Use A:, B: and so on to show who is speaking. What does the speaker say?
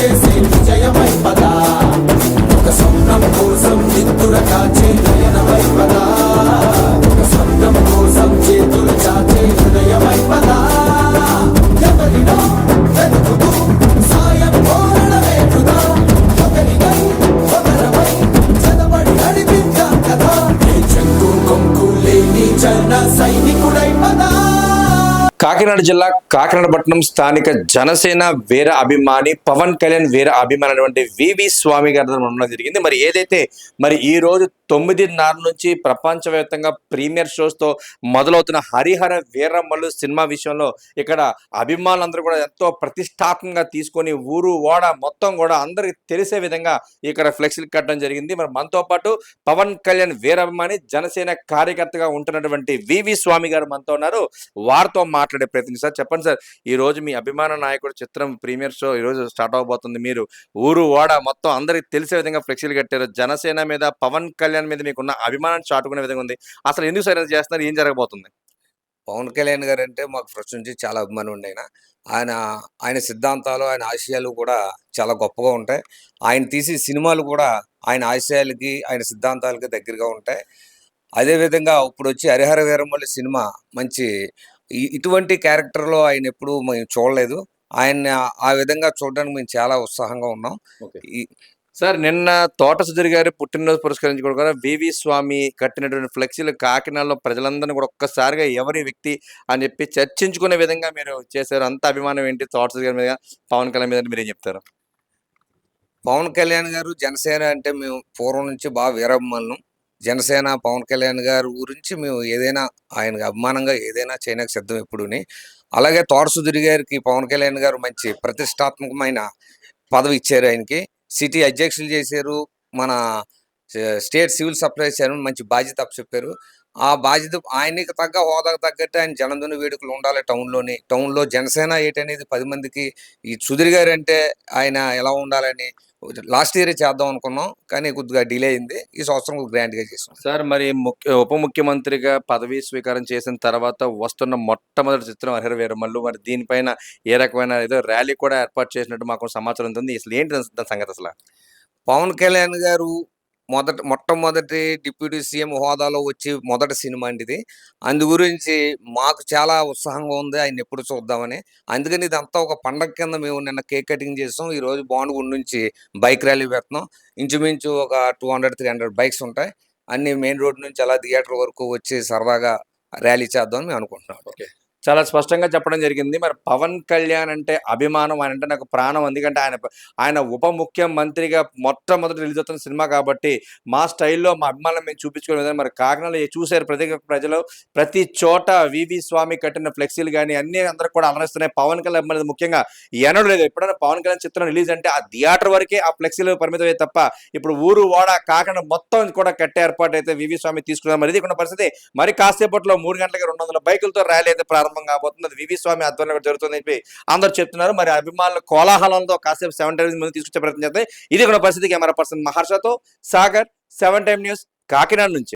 A: చేసే విజయమై కోసం నిద్దుర కాచే నయనమై పదా ఒక స్వప్నం కోసం చేతులు చాచే హృదయమై పదా ఎవరినో వెతుకుతూ సాయం కోరడమే కృదా ఒకరికై ఒకరమై చదవడి సైనికుడై పదా.
B: కాకినాడ జిల్లా కాకినాడ పట్టణం స్థానిక జనసేన వీర అభిమాని పవన్ కళ్యాణ్ వీర అభిమాని అనేటువంటి వివి స్వామి గారి ఉండడం జరిగింది. మరి ఏదైతే మరి ఈ రోజు తొమ్మిదిన్నర నుంచి ప్రపంచవ్యాప్తంగా ప్రీమియర్ షోస్తో మొదలవుతున్న హరిహర వీరమ్మలు సినిమా విషయంలో ఇక్కడ అభిమానులందరూ కూడా ఎంతో ప్రతిష్టాత్మకంగా తీసుకొని ఊరు ఓడ మొత్తం కూడా అందరికి తెలిసే విధంగా ఇక్కడ ఫ్లెక్సీలు కట్టడం జరిగింది. మరి మనతో పాటు పవన్ కళ్యాణ్ వీరాభిమాని జనసేన కార్యకర్తగా ఉంటున్నటువంటి వివి స్వామి గారు మనతో ఉన్నారు. వారితో మాట్లాడే ప్రయత్నం సార్ చెప్పండి సార్ ఈ రోజు మీ అభిమాన నాయకుడు చిత్రం ప్రీమియర్ షో ఈ రోజు స్టార్ట్ అవబోతుంది. మీరు ఊరు ఓడ మొత్తం అందరికి తెలిసే విధంగా ఫ్లెక్సీలు కట్టారు. జనసేన మీద పవన్ కళ్యాణ్ మీద మీకున్న అభిమానాన్ని చాటుకునే విధంగా ఉంది. అసలు ఎందుకు సరైన చేస్తున్నారు? ఏం జరగబోతుంది?
C: పవన్ కళ్యాణ్ గారు అంటే మాకు ఫస్ట్ నుంచి చాలా అభిమానం ఉండే ఆయన. ఆయన ఆయన సిద్ధాంతాలు ఆయన ఆశయాలు కూడా చాలా గొప్పగా ఉంటాయి. ఆయన తీసే సినిమాలు కూడా ఆయన ఆశయాలకి ఆయన సిద్ధాంతాలకి దగ్గరగా ఉంటాయి. అదేవిధంగా ఇప్పుడు వచ్చి హరిహర వీరమల్లి సినిమా మంచి ఇటువంటి క్యారెక్టర్లో ఆయన ఎప్పుడూ మేము చూడలేదు. ఆయన ఆ విధంగా చూడడానికి మేము చాలా ఉత్సాహంగా ఉన్నాం.
B: సార్ నిన్న తోట సుధీర్ గారి పుట్టినరోజు పురస్కరించుకోవడం కూడా వివి స్వామి కట్టినటువంటి ఫ్లెక్సీలు కాకినాడలో ప్రజలందరినీ కూడా ఒక్కసారిగా ఎవరి వ్యక్తి అని చెప్పి చర్చించుకునే విధంగా మీరు చేశారు. అంత అభిమానం ఏంటి తోట సుధీర్ గారి మీద పవన్ కళ్యాణ్ మీద మీరు ఏం చెప్తారు?
C: పవన్ కళ్యాణ్ గారు జనసేన అంటే మేము పూర్వం నుంచి బాగా వీరాభిమానులం. జనసేన పవన్ కళ్యాణ్ గారి గురించి మేము ఏదైనా ఆయనకు అభిమానంగా ఏదైనా చేయడానికి సిద్ధం ఎప్పుడుని. అలాగే తోట గారికి పవన్ కళ్యాణ్ గారు మంచి ప్రతిష్టాత్మకమైన పదవి ఇచ్చారు ఆయనకి. సిటీ అధ్యక్షులు చేశారు. మన స్టేట్ సివిల్ సప్లైస్ చైర్మన్ మంచి బాధ్యత చెప్పారు. ఆ బాధ్యత ఆయనకి తగ్గ హోదాకు తగ్గట్టు ఆయన జనందుని వేడుకలు ఉండాలి టౌన్లోని. టౌన్లో జనసేన ఏటనేది పది మందికి ఈ సుధీర్ గారు అంటే ఆయన ఎలా ఉండాలని లాస్ట్ ఇయర్ చేద్దాం అనుకున్నాం కానీ కొద్దిగా డిలే అయింది. ఈ సంవత్సరం గ్రాండ్గా చేసాం
B: సార్ మరి ముఖ్య ఉప ముఖ్యమంత్రిగా పదవీ స్వీకారం చేసిన తర్వాత వస్తున్న మొట్టమొదటి చిత్రం హరిహర వీరమల్లు. మరి దీనిపైన ఏ రకమైన ఏదో ర్యాలీ కూడా ఏర్పాటు చేసినట్టు మాకు సమాచారం ఉంది అసలు ఏంటి దాని సంగతి అసలు?
C: పవన్ కళ్యాణ్ గారు మొదట మొట్టమొదటి డిప్యూటీ సీఎం హోదాలో వచ్చి మొదటి సినిమా అండి ఇది అందు గురించి మాకు చాలా ఉత్సాహంగా ఉంది. ఆయన ఎప్పుడు చూద్దామని. అందుకని ఇదంతా ఒక పండగ కింద మేము నిన్న కేక్ కటింగ్ చేసాం. ఈరోజు రోజు నుంచి బైక్ ర్యాలీ పెడుతున్నాం. ఇంచుమించు ఒక two hundred three hundred bikes ఉంటాయి. అన్ని మెయిన్ రోడ్ నుంచి అలా థియేటర్ వరకు వచ్చి సరదాగా ర్యాలీ చేద్దామని మేము అనుకుంటున్నాం. ఓకే.
B: చాలా స్పష్టంగా చెప్పడం జరిగింది. మరి పవన్ కళ్యాణ్ అంటే అభిమానం ఆయన అంటే నాకు ప్రాణం. ఎందుకంటే ఆయన ఆయన ఉప ముఖ్యమంత్రిగా మొట్టమొదటి రిలీజ్ అవుతున్న సినిమా కాబట్టి మా స్టైల్లో మా అభిమానం మేము చూపించుకునే విధంగా మరి కాకినాడలో చూశారు? ప్రతి ఒక్క ప్రజలు ప్రతి చోట వివి స్వామి కట్టిన ఫ్లెక్సీలు కానీ అన్ని అందరూ కూడా అలరిస్తున్నాయి. పవన్ కళ్యాణ్ అభిమానులు ముఖ్యంగా ఎనడు లేదు ఎప్పుడైనా పవన్ కళ్యాణ్ చిత్రం రిలీజ్ అంటే ఆ థియేటర్ వరకే ఆ ఫ్లెక్సీలు పరిమితమే తప్ప ఇప్పుడు ఊరు ఓడ కాకినాడ మొత్తం కూడా కట్టే ఏర్పాటు అయితే వివి స్వామి తీసుకున్నారు. మరి ఇది పరిస్థితి. మరి కాసేపట్లో మూడు గంటలకి రెండు వందల బైకులతో ర్యాలీ అయితే ప్రారంభం కాబోతుంది. అది వివి స్వామి ఆధ్వర్యంలో జరుగుతుంది చెప్పి అందరూ చెప్తున్నారు. మరి అభిమానుల కోలాహలంతో కాసేపు సెవెన్ టైమ్స్ ముందు తీసుకొచ్చే ప్రయత్నం చేస్తే ఇది కూడా పరిస్థితి camera person మహర్షతో Sagar seven time news Kakinada నుంచి.